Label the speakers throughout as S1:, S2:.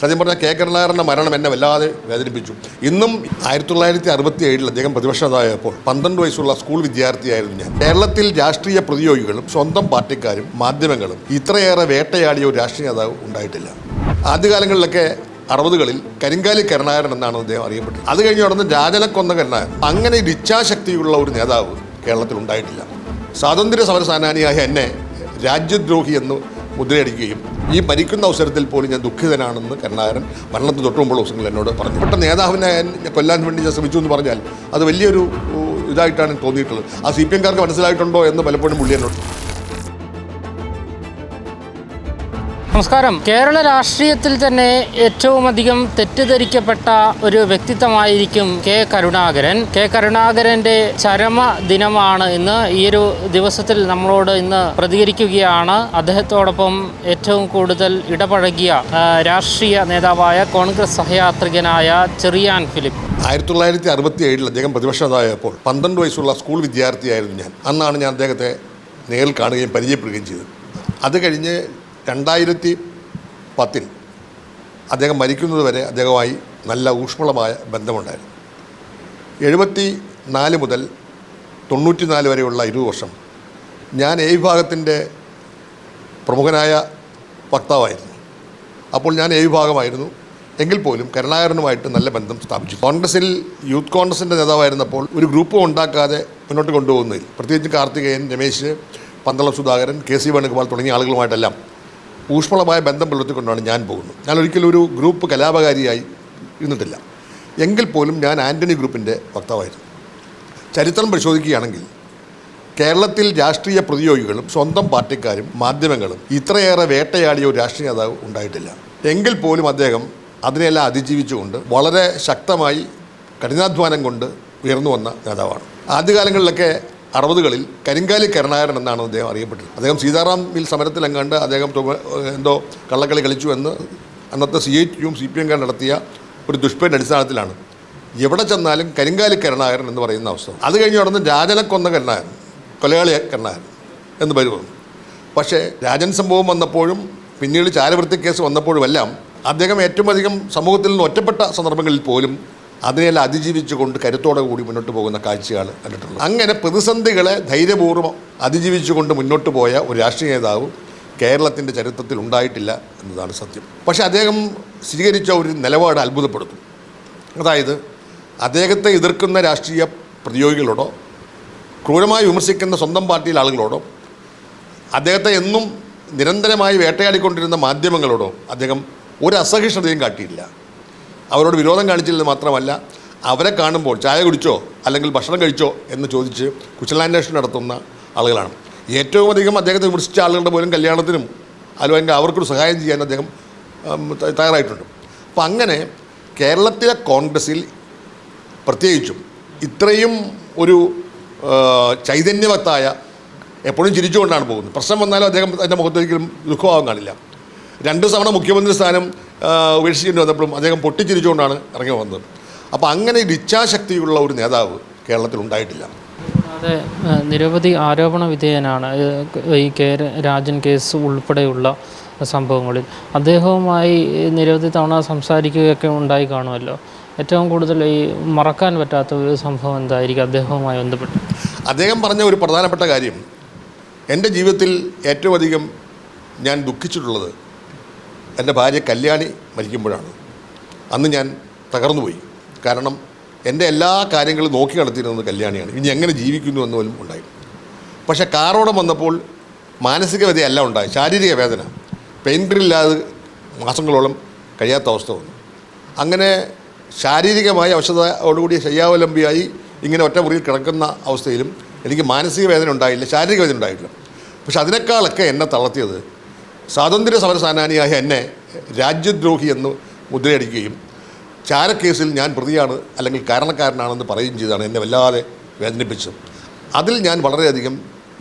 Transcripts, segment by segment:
S1: സത്യം പറഞ്ഞാൽ കെ. കരുണാകരന്റെ മരണം എന്നെ വല്ലാതെ വേദനിപ്പിച്ചു. ഇന്നും ആയിരത്തി തൊള്ളായിരത്തി അറുപത്തി ഏഴിൽ അദ്ദേഹം പ്രതിപക്ഷ നേതാവായപ്പോൾ പന്ത്രണ്ട് വയസ്സുള്ള സ്കൂൾ വിദ്യാർത്ഥിയായിരുന്നു ഞാൻ. കേരളത്തിൽ രാഷ്ട്രീയ പ്രതിയോഗികളും സ്വന്തം പാർട്ടിക്കാരും മാധ്യമങ്ങളും ഇത്രയേറെ വേട്ടയാടിയ ഒരു രാഷ്ട്രീയ നേതാവ് ഉണ്ടായിട്ടില്ല. ആദ്യകാലങ്ങളിലൊക്കെ അറുപതുകളിൽ കരിങ്കാലി കരുണാകരൻ എന്നാണ് അദ്ദേഹം അറിയപ്പെട്ടത്. അത് കഴിഞ്ഞ് നടന്ന് രാജനക്കൊന്ന കരുണാകരൻ. അങ്ങനെ ഒരു ഇച്ഛാശക്തിയുള്ള ഒരു നേതാവ് കേരളത്തിൽ ഉണ്ടായിട്ടില്ല. സ്വാതന്ത്ര്യ സമര സേനാനിയായ എന്നെ രാജ്യദ്രോഹി എന്ന് മുദ്രയടിക്കുകയും. ഈ മരിക്കുന്ന അവസരത്തിൽ പോലും ഞാൻ ദുഃഖിതനാണെന്ന് കരുണാകരൻ മരണത്തിന് തൊട്ട് മുമ്പുള്ള എന്നോട് പറഞ്ഞു. പെട്ട നേതാവിനെ കൊല്ലാൻ വേണ്ടി ഞാൻ ശ്രമിച്ചു എന്ന് പറഞ്ഞാൽ അത് വലിയൊരു ഇതായിട്ടാണ് തോന്നിയിട്ടുള്ളത്. ആ സി പി എംകാർക്ക് മനസ്സിലായിട്ടുണ്ടോ എന്ന് പലപ്പോഴും പുള്ളി എന്നോട്
S2: നമസ്കാരം. കേരള രാഷ്ട്രീയത്തിൽ തന്നെ ഏറ്റവും അധികം തെറ്റിദ്ധരിക്കപ്പെട്ട ഒരു വ്യക്തിത്വമായിരിക്കും കെ കരുണാകരൻ. കെ കരുണാകരന്റെ ചരമ ദിനമാണ് ഇന്ന്. ഈ ഒരു ദിവസത്തിൽ നമ്മളോട് ഇന്ന് പ്രതികരിക്കുകയാണ്. അദ്ദേഹത്തോടൊപ്പം ഏറ്റവും കൂടുതൽ ഇടപഴകിയ രാഷ്ട്രീയ നേതാവായ കോൺഗ്രസ് സഹയാത്രികനായ ചെറിയാൻ ഫിലിപ്പ്.
S1: ആയിരത്തി തൊള്ളായിരത്തി അറുപത്തി ഏഴിൽ അദ്ദേഹം പ്രതിപക്ഷ നേതാവായപ്പോൾ പന്ത്രണ്ട് വയസ്സുള്ള സ്കൂൾ വിദ്യാർത്ഥിയായിരുന്നു ഞാൻ. അന്നാണ് ഞാൻ അദ്ദേഹത്തെ നേരിൽ കാണുകയും പരിചയപ്പെടുകയും ചെയ്തത്. അത് കഴിഞ്ഞ് രണ്ടായിരത്തി പത്തിൽ അദ്ദേഹം മരിക്കുന്നത് വരെ അദ്ദേഹവുമായി നല്ല ഊഷ്മളമായ ബന്ധമുണ്ടായിരുന്നു. എഴുപത്തി നാല് മുതൽ തൊണ്ണൂറ്റി നാല് വരെയുള്ള ഇരുപത് വർഷം ഞാൻ എ വിഭാഗത്തിന്റെ പ്രമുഖനായ വക്താവായിരുന്നു. അപ്പോൾ ഞാൻ എ വിഭാഗമായിരുന്നു. എങ്കിൽ പോലും കരുണാകരനുമായിട്ട് നല്ല ബന്ധം സ്ഥാപിച്ചു. കോൺഗ്രസിൽ യൂത്ത് കോൺഗ്രസിന്റെ നേതാവായിരുന്നപ്പോൾ ഒരു ഗ്രൂപ്പ് ഉണ്ടാക്കാതെ മുന്നോട്ട് കൊണ്ടുപോകുന്നതിൽ പ്രത്യേകിച്ച് കാർത്തികേയൻ രമേശ് പന്തളം സുധാകരൻ കെ സി വേണുഗോപാൽ തുടങ്ങിയ ആളുകളുമായിട്ടെല്ലാം ഊഷ്മളമായ ബന്ധം പുലർത്തിക്കൊണ്ടാണ് ഞാൻ പോകുന്നത്. ഞാൻ ഒരിക്കലും ഒരു ഗ്രൂപ്പ് കലാപകാരിയായി ഇരുന്നിട്ടില്ല. എങ്കിൽ പോലും ഞാൻ ആന്റണി ഗ്രൂപ്പിന്റെ വക്താവായിരുന്നു. ചരിത്രം പരിശോധിക്കുകയാണെങ്കിൽ കേരളത്തിൽ രാഷ്ട്രീയ പ്രതിയോഗികളും സ്വന്തം പാർട്ടിക്കാരും മാധ്യമങ്ങളും ഇത്രയേറെ വേട്ടയാടിയ ഒരു രാഷ്ട്രീയ നേതാവ് ഉണ്ടായിട്ടില്ല. എങ്കിൽ പോലും അദ്ദേഹം അതിനെല്ലാം അതിജീവിച്ചുകൊണ്ട് വളരെ ശക്തമായി കഠിനാധ്വാനം കൊണ്ട് ഉയർന്നു വന്ന നേതാവാണ്. ആദ്യകാലങ്ങളിലൊക്കെ അറുപതുകളിൽ കരിങ്കാലി കരുണാകരൻ എന്നാണ് അദ്ദേഹം അറിയപ്പെട്ടത്. അദ്ദേഹം സീതാറാം മിൽ സമരത്തിൽ അങ്ങാണ്ട് അദ്ദേഹം എന്തോ കള്ളക്കളി കളിച്ചു എന്ന് അന്നത്തെ C H C P M നടത്തിയ ഒരു ദുഷ്പേരിന്റെ അടിസ്ഥാനത്തിലാണ്. എവിടെ ചെന്നാലും കരിങ്കാലി കരുണാകരൻ എന്ന് പറയുന്ന അവസ്ഥ. അത് കഴിഞ്ഞ് നടന്ന് രാജനെ കൊന്ന കരുണാകരൻ കൊലയാളി കരുണാകരൻ എന്ന് പേര് വന്നു. പക്ഷേ രാജൻ സംഭവം വന്നപ്പോഴും പിന്നീട് ചാരവൃത്തി കേസ് വന്നപ്പോഴുമെല്ലാം അദ്ദേഹം ഏറ്റവും അധികം സമൂഹത്തിൽ നിന്ന് ഒറ്റപ്പെട്ട സന്ദർഭങ്ങളിൽ പോലും അതിനെല്ലാം അതിജീവിച്ചുകൊണ്ട് കരുത്തോടെ കൂടി മുന്നോട്ട് പോകുന്ന കാഴ്ചയാണ് കണ്ടിട്ടുള്ളത്. അങ്ങനെ പ്രതിസന്ധികളെ ധൈര്യപൂർവം അതിജീവിച്ചുകൊണ്ട് മുന്നോട്ട് പോയ ഒരു രാഷ്ട്രീയ നേതാവ് കേരളത്തിന്റെ ചരിത്രത്തിൽ ഉണ്ടായിട്ടില്ല എന്നതാണ് സത്യം. പക്ഷേ അദ്ദേഹം സ്വീകരിച്ച ഒരു നിലപാട് അത്ഭുതപ്പെടുത്തും. അതായത് അദ്ദേഹത്തെ എതിർക്കുന്ന രാഷ്ട്രീയ പ്രതിയോഗികളോടോ ക്രൂരമായി വിമർശിക്കുന്ന സ്വന്തം പാർട്ടിയിലെ ആളുകളോടോ അദ്ദേഹത്തെ എന്നും നിരന്തരമായി വേട്ടയാടിക്കൊണ്ടിരുന്ന മാധ്യമങ്ങളോടോ അദ്ദേഹം ഒരു അസഹിഷ്ണുതയും കാട്ടിയില്ല. അവരോട് വിരോധം കാണിച്ചില്ലെന്ന് മാത്രമല്ല അവരെ കാണുമ്പോൾ ചായ കുടിച്ചോ അല്ലെങ്കിൽ ഭക്ഷണം കഴിച്ചോ എന്ന് ചോദിച്ച് കുശലാന്വേഷണം നടത്തുന്ന ആളുകളാണ്. ഏറ്റവും അധികം അദ്ദേഹത്തെ വിമർശിച്ച ആളുകളുടെ പോലും കല്യാണത്തിനും അല്ലെങ്കിൽ അവർക്കൊരു സഹായം ചെയ്യാൻ അദ്ദേഹം തയ്യാറായിട്ടുണ്ട്. അപ്പം അങ്ങനെ കേരളത്തിലെ കോൺഗ്രസിൽ പ്രത്യേകിച്ചും ഇത്രയും ഒരു ചൈതന്യവത്തായ എപ്പോഴും ചിരിച്ചുകൊണ്ടാണ് പോകുന്നത്. പ്രശ്നം വന്നാലും അദ്ദേഹം അതിന്റെ മുഖത്തൊരിക്കലും ദുഃഖഭാവം കാണില്ല. രണ്ട് തവണ മുഖ്യമന്ത്രി സ്ഥാനം ഉപേക്ഷിക്കേണ്ടി വന്നപ്പോഴും അദ്ദേഹം പൊട്ടിച്ചിരിച്ചുകൊണ്ടാണ് ഇറങ്ങി വന്നത്. അപ്പോൾ അങ്ങനെ ഒരു ഇച്ഛാശക്തിയുള്ള ഒരു നേതാവ് കേരളത്തിൽ ഉണ്ടായിട്ടില്ല.
S2: അതെ നിരവധി ആരോപണ വിധേയനാണ് ഈ കെ രാജൻ കേസ് ഉൾപ്പെടെയുള്ള സംഭവങ്ങളിൽ. അദ്ദേഹവുമായി നിരവധി തവണ സംസാരിക്കുകയൊക്കെ ഉണ്ടായി കാണുമല്ലോ. ഏറ്റവും കൂടുതൽ ഈ മറക്കാൻ പറ്റാത്ത ഒരു സംഭവം എന്തായിരിക്കും അദ്ദേഹവുമായി ബന്ധപ്പെട്ട്?
S1: അദ്ദേഹം പറഞ്ഞ ഒരു പ്രധാനപ്പെട്ട കാര്യം എന്റെ ജീവിതത്തിൽ ഏറ്റവും അധികം ഞാൻ ദുഃഖിച്ചിട്ടുള്ളത് എന്റെ ഭാര്യ കല്യാണി മരിക്കുമ്പോഴാണ്. അന്ന് ഞാൻ തകർന്നുപോയി. കാരണം എന്റെ എല്ലാ കാര്യങ്ങളും നോക്കി നടത്തിയിരുന്നത് കല്യാണിയാണ്. ഇനി എങ്ങനെ ജീവിക്കുന്നു എന്ന് പോലും ഉണ്ടായി. പക്ഷേ കാറോടെ വന്നപ്പോൾ മാനസിക വ്യതയല്ല ഉണ്ടായി ശാരീരിക വേദന. പെയിൻ കില്ലല്ലാതെ മാസങ്ങളോളം കഴിയാത്ത അവസ്ഥ വന്നു. അങ്ങനെ ശാരീരികമായ അവശതയോടുകൂടി ശയ്യാവലംബിയായി ഇങ്ങനെ ഒറ്റ മുറിയിൽ കിടക്കുന്ന അവസ്ഥയിലും എനിക്ക് മാനസിക വേദന ഉണ്ടായില്ല ശാരീരിക വേദന ഉണ്ടായിട്ടില്ല. പക്ഷെ അതിനേക്കാളൊക്കെ എന്നെ തളർത്തിയത് സ്വാതന്ത്ര്യ സമര സേനാനിയായ എന്നെ രാജ്യദ്രോഹി എന്ന് മുദ്രയടിക്കുകയും ചാരക്കേസിൽ ഞാൻ പ്രതിയാണ് അല്ലെങ്കിൽ കാരണക്കാരനാണെന്ന് പറയുകയും ചെയ്താണ് എന്നെ വല്ലാതെ വേദനിപ്പിച്ചത്. അതിൽ ഞാൻ വളരെയധികം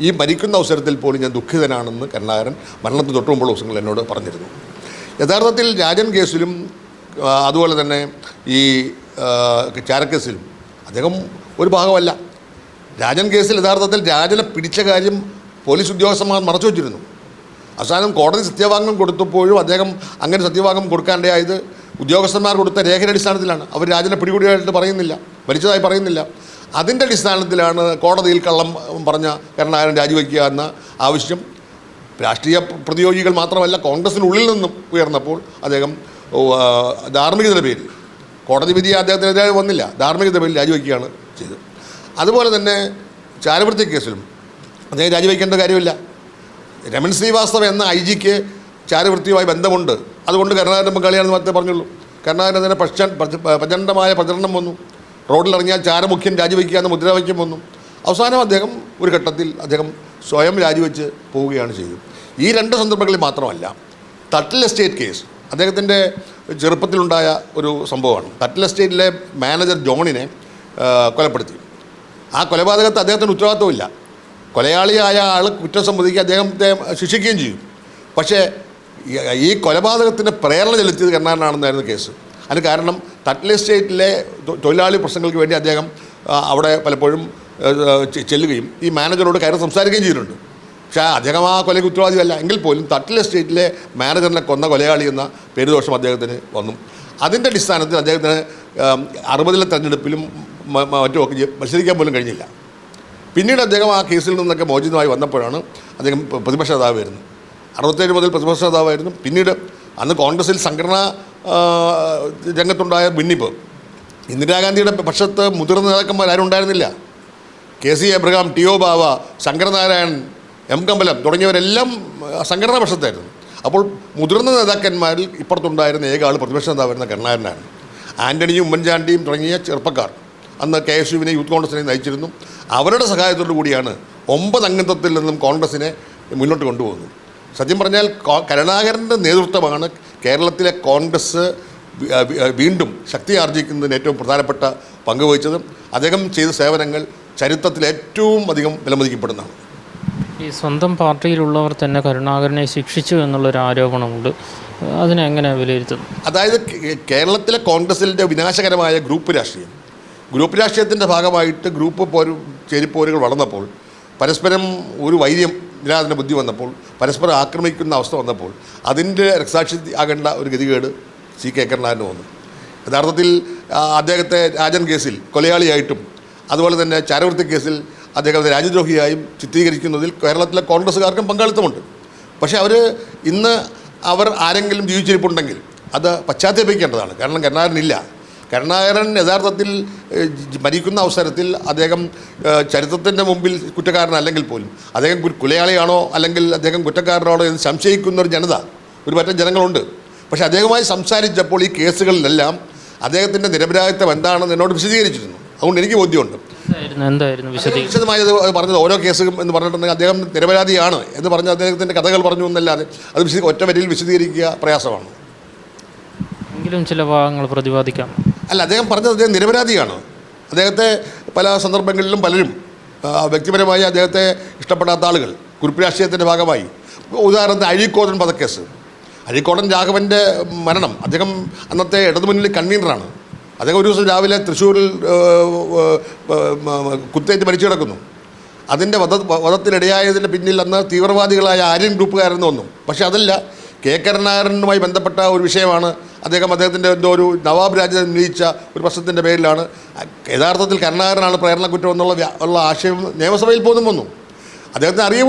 S1: ഈ മരിക്കുന്ന അവസരത്തിൽ പോലും ഞാൻ ദുഃഖിതനാണെന്ന് കരുണാകരൻ മരണത്തിന് തൊട്ട് മുമ്പുള്ള ദിവസങ്ങൾ എന്നോട് പറഞ്ഞിരുന്നു. യഥാർത്ഥത്തിൽ രാജൻ കേസിലും അതുപോലെ തന്നെ ഈ ചാരക്കേസിലും അദ്ദേഹം ഒരു ഭാഗമല്ല. രാജൻ കേസിൽ യഥാർത്ഥത്തിൽ രാജനെ പിടിച്ച കാര്യം പോലീസ് ഉദ്യോഗസ്ഥന്മാർ മറച്ചു വച്ചിരുന്നു. അവസാനം കോടതി സത്യവാങ്മം കൊടുത്തപ്പോഴും അദ്ദേഹം അങ്ങനെ സത്യവാങ്മം കൊടുക്കാണ്ടായത് ഉദ്യോഗസ്ഥന്മാർ കൊടുത്ത രേഖയുടെ അടിസ്ഥാനത്തിലാണ്. അവർ രാജനെ പിടികൂടിയായിട്ട് പറയുന്നില്ല മരിച്ചതായി പറയുന്നില്ല. അതിന്റെ അടിസ്ഥാനത്തിലാണ് കോടതിയിൽ കള്ളം പറഞ്ഞ കരുണാകരൻ രാജിവെക്കുക എന്ന ആവശ്യം. രാഷ്ട്രീയ പ്രതിയോഗികൾ മാത്രമല്ല കോൺഗ്രസിനുള്ളിൽ നിന്നും ഉയർന്നപ്പോൾ അദ്ദേഹം ധാർമ്മികതയുടെ പേരിൽ കോടതി വിധി അദ്ദേഹത്തിനെതിരെ വന്നില്ല ധാർമ്മികതയുടെ പേരിൽ രാജിവെക്കുകയാണ് ചെയ്തത്. അതുപോലെ തന്നെ ചാരവൃത്തി കേസിലും അദ്ദേഹം രാജിവെക്കേണ്ട കാര്യമില്ല. രമൺ ശ്രീവാസ്തവ എന്ന ഐ ജിക്ക് ചാരവൃത്തിയുമായി ബന്ധമുണ്ട്. അതുകൊണ്ട് കരുണാകരൻ പങ്കാളിയാണെന്ന് മാത്രമേ പറഞ്ഞുള്ളൂ. കരുണാകരൻ അതിനെ പ്രച- പ്രചണ്ഡമായ പ്രചരണം വന്നു. റോഡിലിറങ്ങിയാൽ ചാരമുഖ്യൻ രാജിവെക്കുക എന്ന മുദ്രാവാക്യം വന്നു. അവസാനം അദ്ദേഹം ഒരു ഘട്ടത്തിൽ അദ്ദേഹം സ്വയം രാജിവെച്ച് പോവുകയാണ് ചെയ്തത്. ഈ രണ്ട് സന്ദർഭങ്ങളിൽ മാത്രമല്ല തട്ടിൽ എസ്റ്റേറ്റ് കേസ് അദ്ദേഹത്തിന്റെ ചെറുപ്പത്തിലുണ്ടായ ഒരു സംഭവമാണ്. തട്ടിൽ എസ്റ്റേറ്റിലെ മാനേജർ ജോണിനെ കൊലപ്പെടുത്തി. ആ കൊലപാതകത്തെ അദ്ദേഹത്തിന് ഉത്തരവാദിത്വമില്ല. കൊലയാളിയായ ആൾ കുറ്റം സമ്മതിക്കുക അദ്ദേഹത്തെ ശിക്ഷിക്കുകയും ചെയ്യും. പക്ഷേ ഈ- കൊലപാതകത്തിന്റെ പ്രേരണ ചെലുത്തിയത് കർണാടനാണെന്നായിരുന്നു കേസ്. അതിന് കാരണം തട്ടിൽ എസ്റ്റേറ്റിലെ തൊ- തൊഴിലാളി പ്രശ്നങ്ങൾക്ക് വേണ്ടി അദ്ദേഹം അവിടെ പലപ്പോഴും ചെല്ലുകയും ഈ മാനേജറോട് കയറി സംസാരിക്കുകയും ചെയ്തിട്ടുണ്ട്. പക്ഷേ അദ്ദേഹം ആ കൊലയ്ക്ക് ഉത്തരവാദിയല്ല എങ്കിൽ പോലും തട്ടിലെ എസ്റ്റേറ്റിലെ മാനേജറിനെ കൊന്ന കൊലയാളി എന്ന പേരുദോഷം അദ്ദേഹത്തിന് വന്നു. അതിന്റെ അടിസ്ഥാനത്തിൽ അദ്ദേഹത്തിന് അറുപതിലെ തെരഞ്ഞെടുപ്പിലും മറ്റുമൊക്കെ മത്സരിക്കാൻ പോലും കഴിഞ്ഞില്ല. പിന്നീട് അദ്ദേഹം ആ കേസിൽ നിന്നൊക്കെ മോചിതമായി വന്നപ്പോഴാണ് അദ്ദേഹം പ്രതിപക്ഷ നേതാവായിരുന്നു അറുപത്തേഴ് മുതൽ പ്രതിപക്ഷ നേതാവായിരുന്നു. പിന്നീട് അന്ന് കോൺഗ്രസിൽ സംഘടനാ രംഗത്തുണ്ടായ ഭിന്നിപ്പ് ഇന്ദിരാഗാന്ധിയുടെ പക്ഷത്ത് മുതിർന്ന നേതാക്കന്മാർ ആരും ഉണ്ടായിരുന്നില്ല. K C Abraham T O Bava Sankaranarayanan M Kambalam തുടങ്ങിയവരെല്ലാം സംഘടനാ പക്ഷത്തായിരുന്നു. അപ്പോൾ മുതിർന്ന നേതാക്കന്മാരിൽ ഇപ്പുറത്തുണ്ടായിരുന്ന ഏക ആൾ പ്രതിപക്ഷ നേതാവായിരുന്ന കരുണാകരനാണ്. ആന്റണിയും ഉമ്മൻചാണ്ടിയും തുടങ്ങിയ ചെറുപ്പക്കാർ. അന്ന് കെ എസ് യുവിനെ യൂത്ത് കോൺഗ്രസിനെ നയിച്ചിരുന്നു. അവരുടെ സഹായത്തോടു കൂടിയാണ് ഒമ്പത് അംഗത്വത്തിൽ നിന്നും കോൺഗ്രസിനെ മുന്നോട്ട് കൊണ്ടുപോകുന്നത്. സത്യം പറഞ്ഞാൽ കരുണാകരന്റെ നേതൃത്വമാണ് കേരളത്തിലെ കോൺഗ്രസ് വീണ്ടും ശക്തി ആർജിക്കുന്നതിന് ഏറ്റവും പ്രധാനപ്പെട്ട പങ്ക് വഹിച്ചതും അദ്ദേഹം ചെയ്ത സേവനങ്ങൾ ചരിത്രത്തിൽ ഏറ്റവും അധികം വിലമതിക്കപ്പെടുന്നതാണ്.
S2: ഈ സ്വന്തം പാർട്ടിയിലുള്ളവർ തന്നെ കരുണാകരനെ ശിക്ഷിച്ചു എന്നുള്ളൊരു ആരോപണമുണ്ട്. അതിനെങ്ങനെ വിലയിരുത്തുന്നു
S1: അതായത് കേരളത്തിലെ കോൺഗ്രസിന്റെ വിനാശകരമായ ഗ്രൂപ്പ് രാഷ്ട്രീയം. ഗ്രൂപ്പ് രാഷ്ട്രീയത്തിന്റെ ഭാഗമായിട്ട് ഗ്രൂപ്പ് പോരു ചേരിപ്പോരുകൾ വളർന്നപ്പോൾ പരസ്പരം ഒരു വൈര്യം നിരാധന ബുദ്ധി വന്നപ്പോൾ പരസ്പരം ആക്രമിക്കുന്ന അവസ്ഥ വന്നപ്പോൾ അതിന്റെ രക്താക്ഷി ആകേണ്ട ഒരു ഗതികേട് സി കെ കരുണാകരന് വന്നു. യഥാർത്ഥത്തിൽ അദ്ദേഹത്തെ രാജൻ കേസിൽ കൊലയാളിയായിട്ടും അതുപോലെ തന്നെ ചാരവൃത്തി കേസിൽ അദ്ദേഹത്തെ രാജ്യദ്രോഹിയായും ചിത്രീകരിക്കുന്നതിൽ കേരളത്തിലെ കോൺഗ്രസ്സുകാർക്കും പങ്കാളിത്തമുണ്ട്. പക്ഷേ അവർ ഇന്ന് അവർ ആരെങ്കിലും ജീവിച്ചിരിപ്പുണ്ടെങ്കിൽ അത് പശ്ചാത്തലപ്പിക്കേണ്ടതാണ് കാരണം കരുണാകരനില്ല. കരുണാകരൻ യഥാർത്ഥത്തിൽ മരിക്കുന്ന അവസരത്തിൽ അദ്ദേഹം ചരിത്രത്തിന്റെ മുമ്പിൽ കുറ്റക്കാരനല്ലെങ്കിൽ പോലും. അദ്ദേഹം കുലയാളിയാണോ അല്ലെങ്കിൽ അദ്ദേഹം കുറ്റക്കാരനാണോ എന്ന് സംശയിക്കുന്ന ഒരു ജനത ഒരു പറ്റം ജനങ്ങളുണ്ട്. പക്ഷേ അദ്ദേഹവുമായി സംസാരിച്ചപ്പോൾ ഈ കേസുകളിലെല്ലാം അദ്ദേഹത്തിന്റെ നിരപരാധിത്വം എന്താണെന്ന് എന്നോട് വിശദീകരിച്ചിരുന്നു. അതുകൊണ്ട് എനിക്ക് ബോധ്യമുണ്ട്. വിശദമായി പറഞ്ഞത് ഓരോ കേസും എന്ന് പറഞ്ഞിട്ടുണ്ടെങ്കിൽ അദ്ദേഹം നിരപരാധിയാണ് എന്ന് പറഞ്ഞ അദ്ദേഹത്തിന്റെ കഥകൾ പറഞ്ഞു എന്നല്ലാതെ അത് വിശദീ ഒറ്റ വരിയിൽ വിശദീകരിക്കുക പ്രയാസമാണ്.
S2: എങ്കിലും ചില ഭാഗങ്ങൾ പ്രതിപാദിക്കാം.
S1: അല്ല അദ്ദേഹം പറഞ്ഞത് അദ്ദേഹം നിരപരാധിയാണ്. അദ്ദേഹത്തെ പല സന്ദർഭങ്ങളിലും പലരും വ്യക്തിപരമായി അദ്ദേഹത്തെ ഇഷ്ടപ്പെടാത്ത ആളുകൾ കുറിപ്പ് രാഷ്ട്രീയത്തിന്റെ ഭാഗമായി. ഉദാഹരണത്തിന് അഴീക്കോടൻ വധക്കേസ് അഴീക്കോടൻ രാഘവന്റെ മരണം അദ്ദേഹം അന്നത്തെ ഇടതുമുന്നണി കൺവീനറാണ്. അദ്ദേഹം ഒരു ദിവസം രാവിലെ തൃശ്ശൂരിൽ കുത്തേറ്റ് മരിച്ചു കിടക്കുന്നു. അതിന്റെ വധ വധത്തിനിടയായതിന്റെ പിന്നിൽ അന്ന് തീവ്രവാദികളായ ആര്യൻ ഗ്രൂപ്പുകാരെന്ന് വന്നു പക്ഷേ അതല്ല. കെ കരുണാകരനുമായി ബന്ധപ്പെട്ട ഒരു വിഷയമാണ്. അദ്ദേഹം അദ്ദേഹത്തിന്റെ എന്തോ ഒരു നവാബ് രാജ്യത്തെ ഉന്നയിച്ച ഒരു പ്രശ്നത്തിന്റെ പേരിലാണ്. യഥാർത്ഥത്തിൽ കരുണാകരനാണ് പ്രേരണ കുറ്റം എന്നുള്ള ഉള്ള ആശയം നിയമസഭയിൽ പോലും വന്നു. അദ്ദേഹത്തിന് അറിയ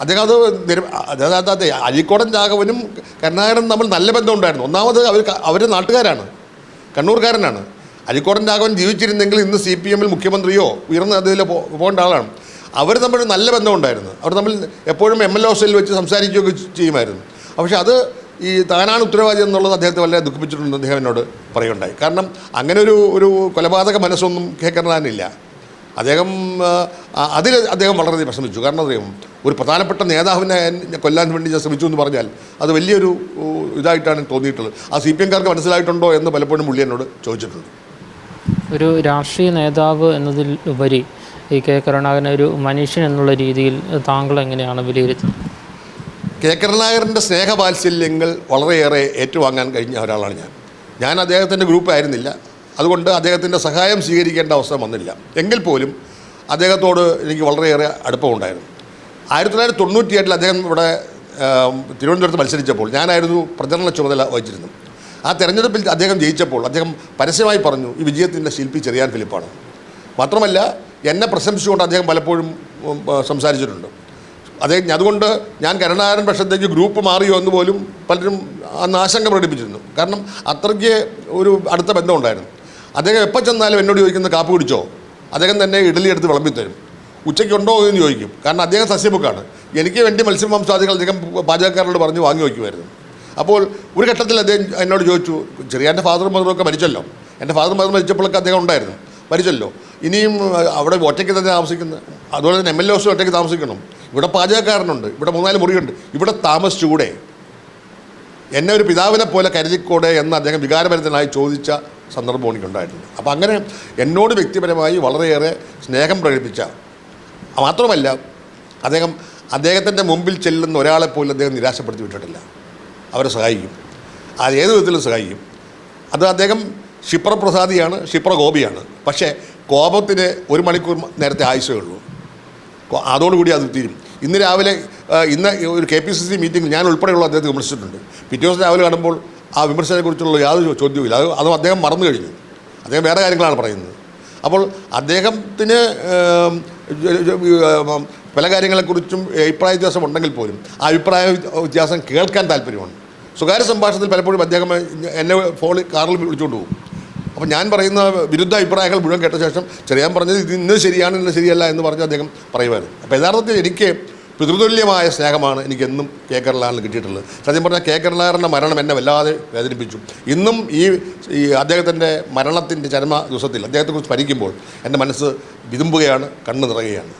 S1: അദ്ദേഹം അത് അതായത് അതെ അഴീക്കോടൻ രാഘവനും കരുണാകരനും തമ്മിൽ നല്ല ബന്ധമുണ്ടായിരുന്നു ഒന്നാമത് അവർ അവർ നാട്ടുകാരാണ്. കണ്ണൂർക്കാരനാണ്. അരിക്കോടൻ രാഘവൻ ജീവിച്ചിരുന്നെങ്കിൽ ഇന്ന് സി പി എമ്മിൽ മുഖ്യമന്ത്രിയോ ഉയർന്ന അതിൽ പോകേണ്ട ആളാണ്. അവർ തമ്മിൽ നല്ല ബന്ധമുണ്ടായിരുന്നു അവർ തമ്മിൽ എപ്പോഴും എം എൽ ഹൗസിൽ വെച്ച് സംസാരിക്കുകയൊക്കെ ചെയ്യുമായിരുന്നു. പക്ഷേ അത് ഈ താനാണ് ഉത്തരവാദി എന്നുള്ളത് അദ്ദേഹത്തെ വളരെ ദുഃഖിപ്പിച്ചിട്ടുണ്ട് അദ്ദേഹം എന്നോട് പറയുണ്ടായി കാരണം അങ്ങനെ ഒരു ഒരു കൊലപാതക മനസ്സൊന്നും കെ കരുണാകരനില്ല അദ്ദേഹം അതിൽ അദ്ദേഹം വളരെയധികം വിഷമിച്ചു. കാരണം അദ്ദേഹം ഒരു പ്രധാനപ്പെട്ട നേതാവിനെ കൊല്ലാൻ വേണ്ടി ഞാൻ ശ്രമിച്ചു എന്ന് പറഞ്ഞാൽ അത് വലിയൊരു ഇതായിട്ടാണ് തോന്നിയിട്ടുള്ളത്. ആ സി പി എംകാർക്ക് മനസ്സിലായിട്ടുണ്ടോ എന്ന് പലപ്പോഴും പുള്ളി എന്നോട് ചോദിച്ചിട്ടുണ്ട്.
S2: ഒരു രാഷ്ട്രീയ നേതാവ് എന്നതിൽ ഉപരി ഈ കെ കരുണാകരനെ ഒരു മനുഷ്യൻ എന്നുള്ള രീതിയിൽ താങ്കൾ എങ്ങനെയാണ് വിലയിരുത്തുന്നത്?
S1: കെ കരുണാകരന്റെ സ്നേഹവാത്സല്യങ്ങൾ വളരെയേറെ ഏറ്റുവാങ്ങാൻ കഴിഞ്ഞ ഒരാളാണ് ഞാൻ. ഞാൻ അദ്ദേഹത്തിന്റെ ഗ്രൂപ്പ് ആയിരുന്നില്ല. അതുകൊണ്ട് അദ്ദേഹത്തിന്റെ സഹായം സ്വീകരിക്കേണ്ട അവസരം വന്നില്ല. എങ്കിൽ പോലും അദ്ദേഹത്തോട് എനിക്ക് വളരെയേറെ അടുപ്പമുണ്ടായിരുന്നു. ആയിരത്തി തൊള്ളായിരത്തി തൊണ്ണൂറ്റിയെട്ടിൽ അദ്ദേഹം ഇവിടെ തിരുവനന്തപുരത്ത് മത്സരിച്ചപ്പോൾ ഞാനായിരുന്നു പ്രചരണ ചുമതല വഹിച്ചിരുന്നു ആ തെരഞ്ഞെടുപ്പിൽ അദ്ദേഹം ജയിച്ചപ്പോൾ അദ്ദേഹം പരസ്യമായി പറഞ്ഞു ഈ വിജയത്തിന്റെ ശില്പി ചെറിയാൻ ഫിലിപ്പാണ്. മാത്രമല്ല എന്നെ പ്രശംസിച്ചുകൊണ്ട് അദ്ദേഹം പലപ്പോഴും സംസാരിച്ചിട്ടുണ്ട്. അദ്ദേഹം അതുകൊണ്ട് ഞാൻ കരുണാകരൻ പക്ഷത്തേക്ക് ഗ്രൂപ്പ് മാറിയോ എന്ന് പോലും പലരും അന്ന് ആശങ്ക പ്രകടിപ്പിച്ചിരുന്നു. കാരണം അത്രയ്ക്ക് ഒരു അടുത്ത ബന്ധമുണ്ടായിരുന്നു. അദ്ദേഹം എപ്പോൾ ചെന്നാലും എന്നോട് ചോദിക്കുന്ന കാപ്പ് കുടിച്ചോ? അദ്ദേഹം തന്നെ ഇഡലി എടുത്ത് വിളമ്പി തരും ഉച്ചയ്ക്കുണ്ടോ എന്ന് ചോദിക്കും. കാരണം അദ്ദേഹം സസ്യബുക്കാണ് എനിക്ക് വേണ്ടി മത്സ്യമാംസാദികൾ അദ്ദേഹം പാചകക്കാരനോട് പറഞ്ഞ് വാങ്ങി വയ്ക്കുമായിരുന്നു. അപ്പോൾ ഒരു ഘട്ടത്തിൽ അദ്ദേഹം എന്നോട് ചോദിച്ചു ചെറിയ എന്റെ ഫാദറും മദറും ഒക്കെ മരിച്ചല്ലോ. എന്റെ ഫാദറും മദറും മരിച്ചപ്പോഴൊക്കെ അദ്ദേഹം ഉണ്ടായിരുന്നു. മരിച്ചല്ലോ ഇനിയും അവിടെ ഒറ്റയ്ക്ക് തന്നെ താമസിക്കുന്നത് അതുപോലെ തന്നെ എം എൽ എ ഹൗസും ഒറ്റയ്ക്ക് താമസിക്കണം. ഇവിടെ പാചകക്കാരനുണ്ട് ഇവിടെ മൂന്നാൽ മുറിയുണ്ട്. ഇവിടെ താമസിച്ചുകൂടെ? എന്നെ ഒരു പിതാവിനെ പോലെ കരുതിക്കൂടെ എന്ന് അദ്ദേഹം വികാരഭരിതനായി ചോദിച്ച സന്ദർഭം എനിക്കുണ്ടായിട്ടുണ്ട്. അപ്പോൾ അങ്ങനെ എന്നോട് വ്യക്തിപരമായി വളരെയേറെ സ്നേഹം പ്രകടിപ്പിച്ച മാത്രമല്ല അദ്ദേഹം അദ്ദേഹത്തിന്റെ മുമ്പിൽ ചെല്ലുന്ന ഒരാളെ പോലും അദ്ദേഹം നിരാശപ്പെടുത്തി വിട്ടിട്ടില്ല അവരെ സഹായിക്കും. അത് ഏത് വിധത്തിലും സഹായിക്കും. അത് അദ്ദേഹം ക്ഷിപ്രപ്രസാദിയാണ് ക്ഷിപ്രകോപിയാണ്. പക്ഷേ കോപത്തിന് ഒരു മണിക്കൂർ നേരത്തെ ആയുസേ ഉള്ളൂ. അതോടുകൂടി അത് തീരും. ഇന്ന് രാവിലെ ഇന്ന് ഒരു K P C C meeting ഞാൻ ഉൾപ്പെടെയുള്ള അദ്ദേഹത്തെ വിമർശിച്ചിട്ടുണ്ട്. പിറ്റേ ദിവസം രാവിലെ കാണുമ്പോൾ ആ വിമർശനത്തെക്കുറിച്ചുള്ള യാതൊരു ചോദ്യവുമില്ല അത് അതും അദ്ദേഹം മറന്നു കഴിഞ്ഞു. അദ്ദേഹം വേറെ കാര്യങ്ങളാണ് പറയുന്നത്. അപ്പോൾ അദ്ദേഹത്തിന് പല കാര്യങ്ങളെക്കുറിച്ചും അഭിപ്രായ വ്യത്യാസം ഉണ്ടെങ്കിൽ പോലും ആ അഭിപ്രായ വ്യത്യാസം കേൾക്കാൻ താല്പര്യമാണ് സ്വകാര്യ സംഭാഷണത്തിൽ പലപ്പോഴും അദ്ദേഹം എന്നെ ഫോണിൽ കാറിൽ വിളിച്ചുകൊണ്ട് പോകും. അപ്പോൾ ഞാൻ പറയുന്ന വിരുദ്ധ അഭിപ്രായങ്ങൾ മുഴുവൻ കേട്ട ശേഷം ചെറിയാൻ പറഞ്ഞത് ഇത് ഇന്ന് ശരിയാണ് ഇന്ന് ശരിയല്ല എന്ന് പറഞ്ഞ് അദ്ദേഹം പറയുമായിരുന്നു. അപ്പോൾ യഥാർത്ഥത്തിൽ എനിക്ക് പിതൃതുല്യമായ സ്നേഹമാണ് എനിക്ക് എന്നും കെ കരുണാകരന് കിട്ടിയിട്ടുള്ളത്. സത്യം പറഞ്ഞാൽ കെ കരുണാകരന്റെ മരണം എന്നെ വല്ലാതെ വേദനിപ്പിച്ചു. ഇന്നും ഈ ഈ അദ്ദേഹത്തിന്റെ മരണത്തിന്റെ ചരമ ദിവസത്തിൽ അദ്ദേഹത്തെക്കുറിച്ച് സ്മരിക്കുമ്പോൾ എന്റെ മനസ്സ് വിതുമ്പുകയാണ് കണ്ണ് നിറയുകയാണ്.